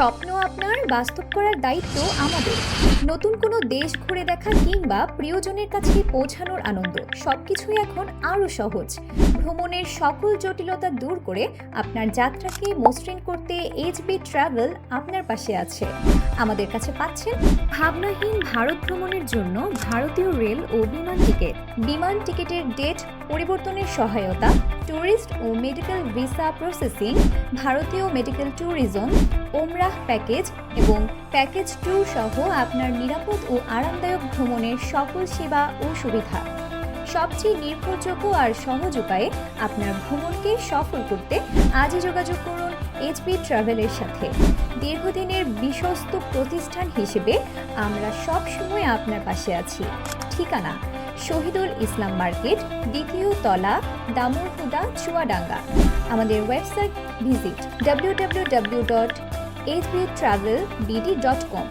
স্বপ্ন আপনার, বাস্তব করার দায়িত্ব আমাদের। নতুন কোনো দেশ ঘুরে দেখা কিংবা প্রিয়জনের কাছে পৌঁছানোর আনন্দ, সবকিছুই এখন আরও সহজ। ভ্রমণের সকল জটিলতা দূর করে আপনার যাত্রাকে মসৃণ করতে এইচবি ট্রাভেল আপনার পাশে আছে। আমাদের কাছে পাচ্ছেন ভাবনাহীন ভারত ভ্রমণের জন্য ভারতীয় রেল ও বিমান টিকিট। বিমান টিকিটের ডেট, পরিবর্তনের সহায়তা ট্যুরিস্ট ও মেডিকেল ভিসা প্রসেসিং ভারতীয় মেডিকেল ট্যুরিজম ওমরাহ প্যাকেজ এবং প্যাকেজ ট্যুর সহ আপনার নিরাপদ ও আরামদায়ক ভ্রমণের সকল সেবা ও সুবিধা। সবচেয়ে নির্ভরযোগ্য আর সহজ উপায়ে আপনার ভ্রমণকে সফল করতে আজই যোগাযোগ করুন এইচপি ট্রাভেলের সাথে। দীর্ঘদিনের বিশ্বস্ত প্রতিষ্ঠান হিসেবে আমরা সবসময় আপনার পাশে আছি। ঠিকানা শহীদুল ইসলাম মার্কেট, দ্বিতীয় তলা দামুরহুদা চুয়াডাঙ্গা। আমাদের website visit W W W dot H BD dot com